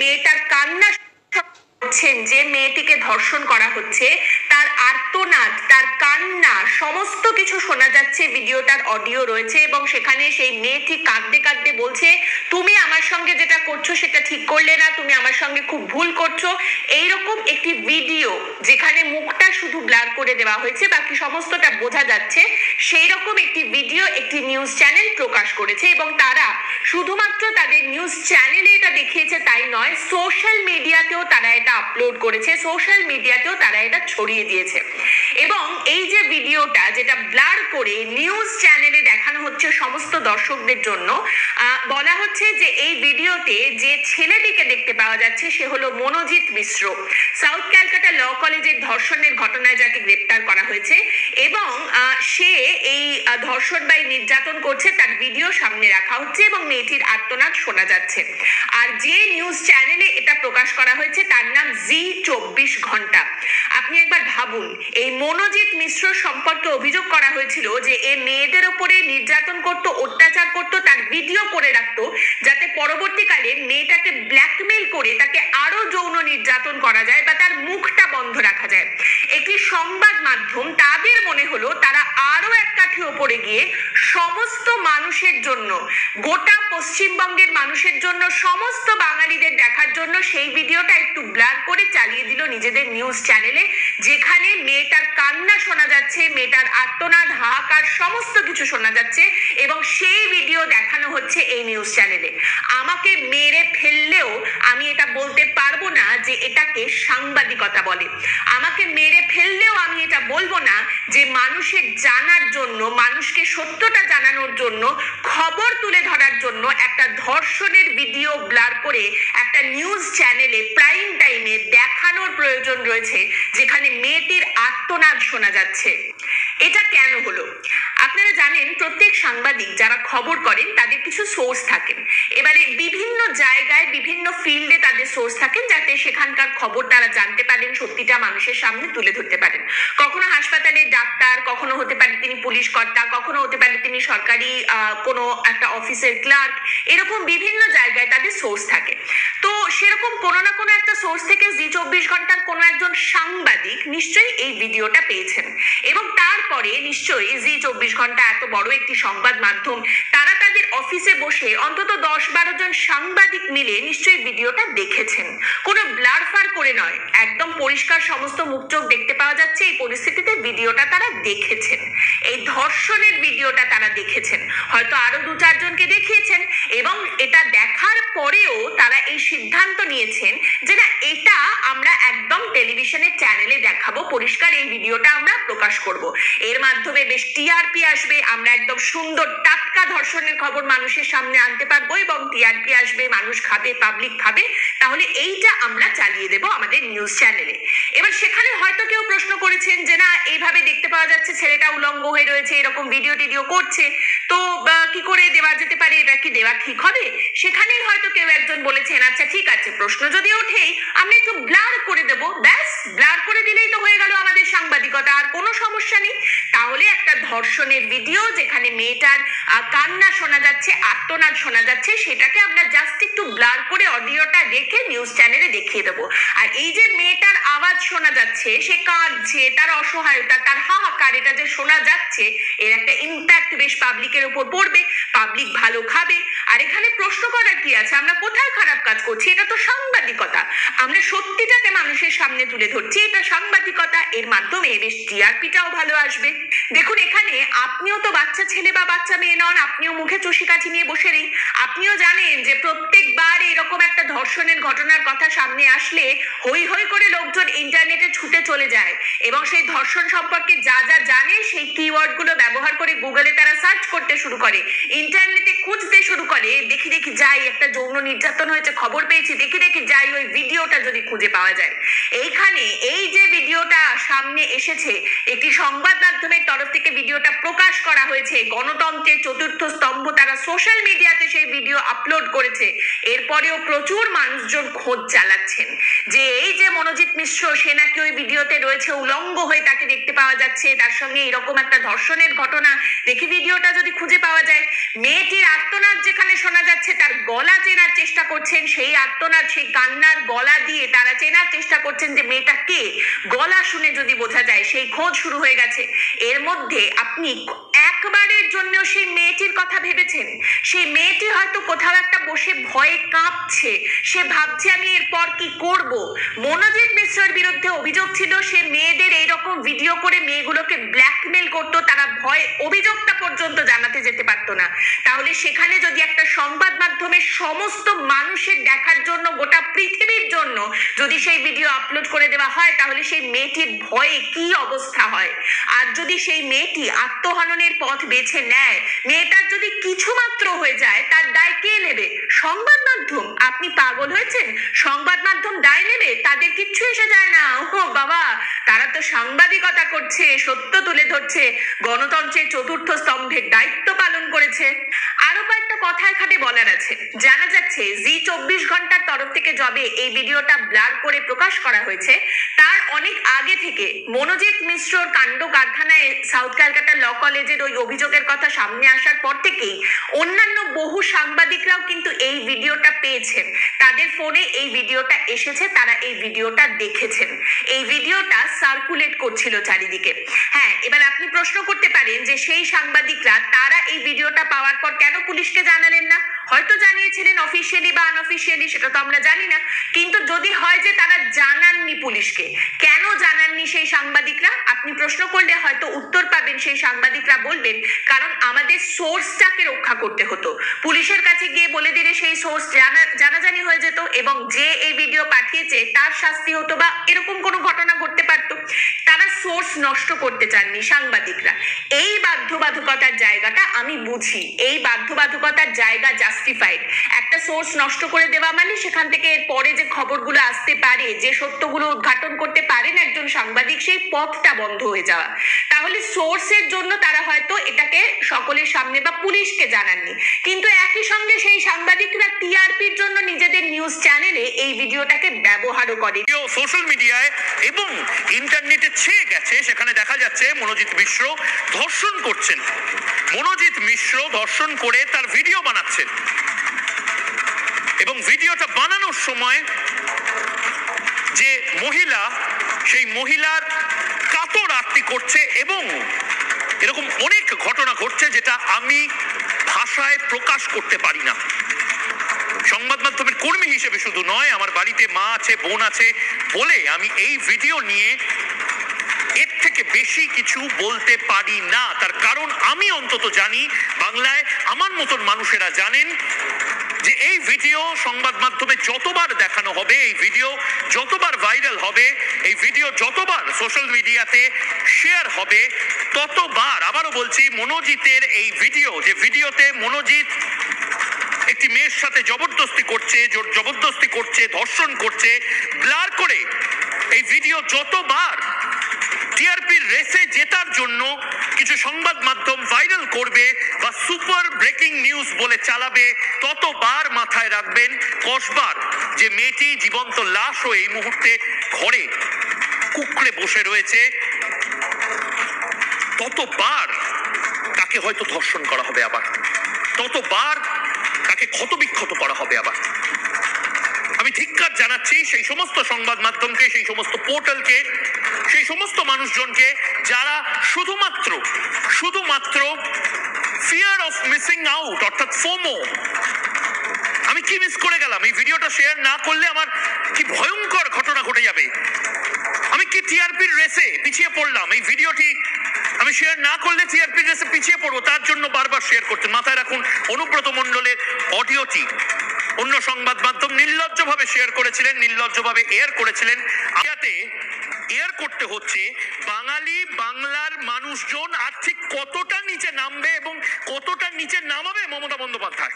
মেয়েটার কান্না হচ্ছেন যে মেয়েটিকে ধর্ষণ করা হচ্ছে, তার আর্তনাদ, তার কান্না, সমস্ত কিছু শোনা যাচ্ছে, ভিডিওটার অডিও রয়েছে এবং সেখানে সেই মেয়েটি কাঁদতে কাঁদতে বলছে, তুমি আমার সঙ্গে যেটা করছ সেটা ঠিক করলে না, তুমি আমার সঙ্গে খুব ভুল করছ। এইরকম একটি ভিডিও যেখানে মুখটা শুধু ব্লার করে দেওয়া হয়েছে, বাকি সমস্তটা বোঝা যাচ্ছে সেই রকম একটি ভিডিও একটি নিউজ চ্যানেল প্রকাশ করেছে এবং তারা শুধুমাত্র তাদের নিউজ চ্যানেলে এটা দেখিয়েছে তাই নয়, সোশ্যাল মিডিয়াতেও তারা এটা আপলোড করেছে সোশ্যাল মিডিয়াতেও তারা এটা ছড়িয়ে দিয়েছে। এবং এই যে ভিডিওটা যেটা ব্লার করে নিউজ চ্যানেলে দেখানো হচ্ছে সমস্ত দর্শকদের জন্য বলা হচ্ছে যে এই ভিডিওতে যে ছেলেটিকে দেখতে পাওয়া যাচ্ছে সে হলো মনোজিৎ মিশ্র। সাউথ ক্যালকাটা ল কলেজের ধর্ষণের ঘটনায় যাকে গ্রেপ্তার করা হয়েছে এবং সে এই ধর্ষণ বা নির্যাতন করছে, তার ভিডিও সামনে রাখা হচ্ছে এবং মেয়েটির আত্মনাদ শোনা যাচ্ছে। আর যে নিউজ চ্যানেলে এটা প্রকাশ করা হয়েছে, তার নাম জি চব্বিশ ঘণ্টা। আপনি একবার ভাবুন, এই মনোজিৎ মিশ্র সম্পর্কে অভিযোগ করা হয়েছিল যে এ মেয়েদের উপরে নির্যাতন করত, অত্যাচার করত ভিডিও করে রাখতো, যাতে পরবর্তীকালে মেয়েটাকে ব্ল্যাকমেল করে তাকে আরও যৌন নির্যাতন করা যায় বা তার মুখটা বন্ধ রাখা যায়। একটি সংবাদ মাধ্যম, তাদের মনে হলো তারা আরও এক কাঠি ওপরে গিয়ে সমস্ত মানুষের জন্য, গোটা পশ্চিমবঙ্গের মানুষের জন্য, সমস্ত বাঙালিদের দেখার জন্য সেই ভিডিওটা একটু ব্লার করে চালিয়ে দিল নিজেদের নিউজ চ্যানেলে যেখানে মেয়েটার কান্না শোনা যাচ্ছে, মেয়েটার আর্তনাদ, হাহাকার, সমস্ত কিছু শোনা যাচ্ছে এবং সেই ভিডিও দেখানো হচ্ছে এই নিউজ চ্যানেলে আমাকে মেরে ফেললেও আমি এটা বলতে পারব না যে এটাকে সাংবাদিকতা বলে। আমাকে মেরে ফেললেও আমি এটা বলব না যে মানুষের জানার জন্য, মানুষকে সত্যটা জানানোর জন্য, খবর তুলে ধরার জন্য একটা ধর্ষণের ভিডিও ব্লার করে একটা নিউজ চ্যানেলে প্রাইম টাইমে দেখানোর প্রয়োজন রয়েছে, যেখানে মেয়েটির আত্মনাদ শোনা যাচ্ছে। এটা কেন হলো? আপনারা জানেন প্রত্যেক সাংবাদিক যারা খবর করেন তাদের কিছু সোর্স থাকেন এবারে বিভিন্ন জায়গায়, বিভিন্ন ফিল্ডে তাদের সোর্স থাকেন যাতে সেখানকার খবর তারা জানতে পারেন, সত্যিটা মানুষের সামনে তুলে ধরতে পারেন। কখনো হাসপাতালের ডাক্তার, কখনো হতে পারে তিনি পুলিশ কর্তা, কখনো হতে পারে তিনি সরকারি কোনো একটা অফিসের ক্লার্ক এরকম বিভিন্ন জায়গায় তাদের সোর্স থাকে। তো সেরকম কোনো না কোনো একটা সোর্স থেকে জি চব্বিশ ঘণ্টার কোনো একজন সাংবাদিক নিশ্চয়ই এই ভিডিওটা পেয়েছেন। এবং তারপরে নিশ্চয়ই জি চব্বিশ ঘণ্টা এত বড় একটি সংবাদ মাধ্যম তাদের অফিসে বসে অন্তত দশ বারো জন সাংবাদিক মিলে নিশ্চয়ই ভিডিওটা দেখেছেন। কোনো ব্লার ফার করে নয়। একদম পরিষ্কার সমস্ত মুখ চোখ দেখতে পাওয়া যাচ্ছে, এই পরিস্থিতিতে ভিডিওটা তারা দেখেছেন। এই ধর্ষণের ভিডিওটা তারা দেখেছেন। হয়তো আরও দু চারজনকে দেখিয়েছেন এবং এটা দেখার পরেও তারা এই সিদ্ধান্ত নিয়েছেন যে না, এটা আমরা একদম টেলিভিশনের চ্যানেলে দেখাবো, পরিষ্কার এই ভিডিওটা আমরা প্রকাশ করব। এর মাধ্যমে বেশ টিআরপি আসবে, আমরা একদম সুন্দর টাটকা ধর্ষণের খবর মানুষের সামনে আনতে পারব এবং টিআরপি আসবে, মানুষ খাবে পাবলিক খাবে, তাহলে এইটা আমরা চালিয়ে দেব আমাদের নিউজ চ্যানেলে এবার সেখানে হয়তো কেউ প্রশ্ন করেছেন যে না, এইভাবে দেখতে পাওয়া যাচ্ছে, ছেলেটা উলঙ্গ হয়ে রয়েছে, এরকম ভিডিও টিডিও করছে, তো কি করে দেওয়া যেতে পারে এটা কি দেওয়া ঠিক হবে? সেখানেই হয়তো কেউ একজন বলেছেন আচ্ছা ঠিক আছে, প্রশ্ন যদি ওঠেই, আমরা একটু ব্লার করে দেব। ব্যাস ব্লার করে দিলেই তো হয়ে গেল আমাদের সাংবাদিকতা, আর কোনো সমস্যা নেই। তাহলে একটা ধর্ষণের ভিডিও যেখানে মেয়েটার কান্না শোনা যাচ্ছে, আর্তনাদ শোনা যাচ্ছে, সেটাকে আমরা জাস্ট একটু ব্লার করে অডিওটা রেখে নিউজ চ্যানেলে দেখিয়ে দেবো। আর এই যে মেয়েটার আওয়াজ শোনা যাচ্ছে, সে কাঁদছে, তার অসহায়তা, তার হাহাকার, এটা যে শোনা যাচ্ছে, এর একটা ইম্প্যাক্ট বেশ পাবলিকের উপর পড়বে পাবলিক ভালো খাবে। আর এখানে প্রশ্ন করার কি আছে? আমরা কোথায় খারাপ কাজ করছি? এটা তো সাংবাদিকতা। আমরা সত্যিটাকে মানুষের সামনে তুলে ধরছি, এটা সাংবাদিকতা, এর মাধ্যমে বেশ টিআরপিটাও ভালো আসবে। দেখুন, এখানে আপনিও তো বাচ্চা ছেলে বা বাচ্চা মেয়ে নন, আপনিও মুখে চষি কাঠি নিয়ে বসে নেই। আপনিও জানেন যে প্রত্যেকবার এরকম একটা ধর্ষণের ঘটনার কথা সামনে আসলে হই হই করে লোকজন ইন্টারনেটে ছুটে চলে যায়। এবং সেই ধর্ষণ সম্পর্কে যা যা জানে, সেই কিওয়ার্ডগুলো ব্যবহার করে গুগলে তারা সার্চ করতে শুরু করে। ইন্টারনেটে খুঁজতে শুরু করে। দেখি দেখি যাই, একটা যৌন নির্যাতন হয়েছে, খবর পেয়েছি। দেখি দেখি যাই, ওই ভিডিওটা যদি খুঁজে পাওয়া যায়। এইখানে এই যে ভিডিওটা সামনে এসেছে, একটি সংবাদ মাধ্যমের তরফ থেকে ভিডিওটা প্রকাশ করা হয়েছে। গণতন্ত্রের চতুর্থ স্তম্ভ তারা সোশ্যাল মিডিয়াতে সেই ভিডিও আপলোড করেছে। এরপরেও প্রচুর মানুষজন খোঁজ চালাচ্ছেন। যে এই যে মনোজিৎ মিশ্র, সে নাকি ওই ভিডিওতে রয়েছে, উলঙ্গ হয়ে তাকে দেখতে পাওয়া যাচ্ছে। তার সঙ্গে এরকম একটা ধর্ষণের ঘটনা। দেখি ভিডিওটা যদি খুঁজে পাওয়া যায়। মেয়েটির আর্তনাদ যেখানে শোনা যাচ্ছে, তার গলা চেনার চেষ্টা করছেন। সেই আর্তনাদ, সেই কান্নার গলা দিয়ে তারা চেনার চেষ্টা করছেন যে মেয়েটা কে? গলা শুনে যদি বোঝা যায়, সেই খোঁজ শুরু হয়ে গেছে। এর মধ্যে আপনি একবারের জন্য সেই মেয়েটির কথা ভেবেছেন? সেই মেয়েটি হয়তো কোথাও একটা বসে ভয়ে কাঁপছে। সে ভাবছে, আমি এরপর কি করব? মনোজিৎ মিশ্রের বিরুদ্ধে অভিযোগ ছিল সে মেয়েদের এইরকম ভিডিও করে মেয়েগুলোকে ব্ল্যাকমেল করতো, তারা ভয় অভিযোগটা পর্যন্ত জানাতে যেতে পারতো না। তাহলে সেখানে যদি একটা সংবাদ মাধ্যমে সমস্ত মানুষের দেখার জন্য, গোটা পৃথিবীর জন্য যদি সেই ভিডিও আপলোড করে দেওয়া হয়, তাহলে সেই মেয়েটির ভয়ে কি অবস্থা হয়? আর যদি সেই মেয়েটি আত্মহননের পথ বেছে নেয়, মেয়েটার যদি কিছু মাত্র হয়ে যায়, তার দায় কে নেবে? সংবাদ মাধ্যম। আপনি পাগল হয়েছেন? সংবাদ মাধ্যম দায় নেবে? তাদের কিচ্ছু এসে যায় না। ও বাবা! তারা তো সাংবাদিকতা করছে সত্য তুলে ধরছে গণতন্ত্রের চতুর্থ স্তম্ভের দায়িত্ব পালন করেছে। কয়েকটা কথা এখানে বলার আছে। জানা যাচ্ছে, জি চব্বিশ ঘণ্টার তরফ থেকে যবে এই ভিডিওটা ব্লার করে প্রকাশ করা হয়েছে, তার অনেক আগে থেকে। মনোজিৎ মিশ্রর কাণ্ড কারখানায় সাউথ ক্যালকাটা ল কলেজের ওই অভিযোগের কথা সামনে আসার পর থেকেই অন্যান্য বহু সাংবাদিকরাও কিন্তু এই ভিডিওটা পেয়েছেন। তাদের ফোনে এই ভিডিওটা এসেছে, তারা এই ভিডিওটা দেখেছেন। এই ভিডিওটা সার্কুলেট করছিল চারিদিকে। হ্যাঁ এবার আপনি প্রশ্ন করতে পারেন যে সেই সাংবাদিকরা তারা এই ভিডিওটা পাওয়ার পর কেন পুলিশকে জানালেন? না, হয়তো জানিয়েছিলেন অফিসিয়ালি বা আনঅফিসিয়ালি সেটা তো আমরা জানি না, কিন্তু যদি হয় যে তারা জানাননি পুলিশকে, কেন জানাননি সেই সাংবাদিকরা? আপনি প্রশ্ন করলে হয়তো উত্তর পাবেন সেই সাংবাদিকরা বলবেন কারণ আমাদের সোর্সটাকে রক্ষা করতে হতো। পুলিশের কাছে গিয়ে বলে দিলে সেই সোর্স জানা জানাজানি হয়ে যেত এবং যে এই ভিডিও পাঠিয়েছে, তার শাস্তি হতো বা এরকম কোনো ঘটনা ঘটতে পারতো তারা সোর্স নষ্ট করতে চাননি সাংবাদিকরা। এই বাধ্যবাধকতার জায়গাটা আমি বুঝি। এই বাধ্যবাধকতার জায়গা জাস্টিফাইড একটা সোর্স নষ্ট করে দেওয়া মানে সেখান থেকে পরে যে খবরগুলো আসতে পারে, যে সত্যগুলো উদ্ঘাটন করতে পারেন একজন সাংবাদিক, সেই পথটা বন্ধ হয়ে যাওয়া। তাহলে সোর্সের জন্য তারা হয়তো এটাকে সকলের সামনে বা পুলিশকে জানাননি। কিন্তু একই সঙ্গে সেই সাংবাদিকরা টিআরপির জন্য নিজেদের নিউজ চ্যানেলে এই ভিডিওটাকে ব্যবহারও করে। ভিডিও সোশ্যাল মিডিয়ায় এবং ইন্টারনেটে ছেয়ে গেছে, সেখানে দেখা যাচ্ছে মনোজিৎ মিশ্র ধর্ষণ করছেন। মনোজিৎ মিশ্র ধর্ষণ করে তার ভিডিও বানাচ্ছেন। এবং ভিডিওটা বানানোর সময় যে মহিলা, সেই মহিলার কাতর আরতি করছে এবং এরকম অনেক ঘটনা ঘটছে যেটা আমি ভাষায় প্রকাশ করতে পারি না। সংবাদ মাধ্যমের কর্মী হিসেবে শুধু নয়, আমার বাড়িতে মা আছে, বোন আছে বলে আমি এই ভিডিও নিয়ে এর থেকে বেশি কিছু বলতে পারি না। তার কারণ আমি অন্তত জানি, বাংলায় আমার মতন মানুষেরা জানেন যে এই ভিডিও সংবাদ মাধ্যমে যতবার দেখানো হবে, এই ভিডিও যতবার ভাইরাল হবে, এই ভিডিও যতবার সোশ্যাল মিডিয়াতে শেয়ার হবে, ততবার, আবারও বলছি, মনোজিতের এই ভিডিও যে ভিডিওতে মনোজিৎ একটি মেয়ের সাথে জবরদস্তি করছে জবরদস্তি করছে, ধর্ষণ করছে, ব্লার করে। এই ভিডিও যতবার টিআরপির রেসে জেতার জন্য কিছু সংবাদ মাধ্যম ভাইরাল করবে বা সুপার ব্রেকিং নিউজ বলে চালাবে, ততবার মাথায় রাখবেন কসবার যে মেয়েটি জীবন্ত লাশ হয়ে এই মুহূর্তে ঘরে কুকড়ে বসে রয়েছে। ততবার তাকে হয়তো ধর্ষণ করা হবে আবার। ততবার তাকে ক্ষতবিক্ষত করা হবে আবার। আমি ধিক্কার জানাচ্ছি, সেই সমস্ত সংবাদ মাধ্যমকে, সেই সমস্ত পোর্টালকে, সেই সমস্ত মানুষজনকে, যারা শুধুমাত্র শুধুমাত্র ফিয়ার অফ মিসিং আউট অর্থাৎ ফোমো। আমি কি মিস করে গেলাম? এই ভিডিওটা শেয়ার না করলে আমার কি ভয়ঙ্কর ঘটনা ঘটে যাবে? আমি কি টিআরপির রেসে পিছিয়ে পড়লাম? এই ভিডিওটি আমি শেয়ার না করলে টিআরপির রেসে পিছিয়ে পড়ব, তার জন্য বারবার শেয়ার করতেন মাথায় রাখুন, অনুব্রত মণ্ডলের অডিওটি অন্য সংবাদ মাধ্যম নির্লজ্জভাবে শেয়ার করেছিলেন, নির্লজ্জভাবে এয়ার করেছিলেন। আয়াতে এয়ার করতে হচ্ছে, বাঙালি, বাংলার মানুষজন আর্থিক কতটা নিচে নামবে এবং কতটা নিচে নামাবে মমতা বন্দ্যোপাধ্যায়?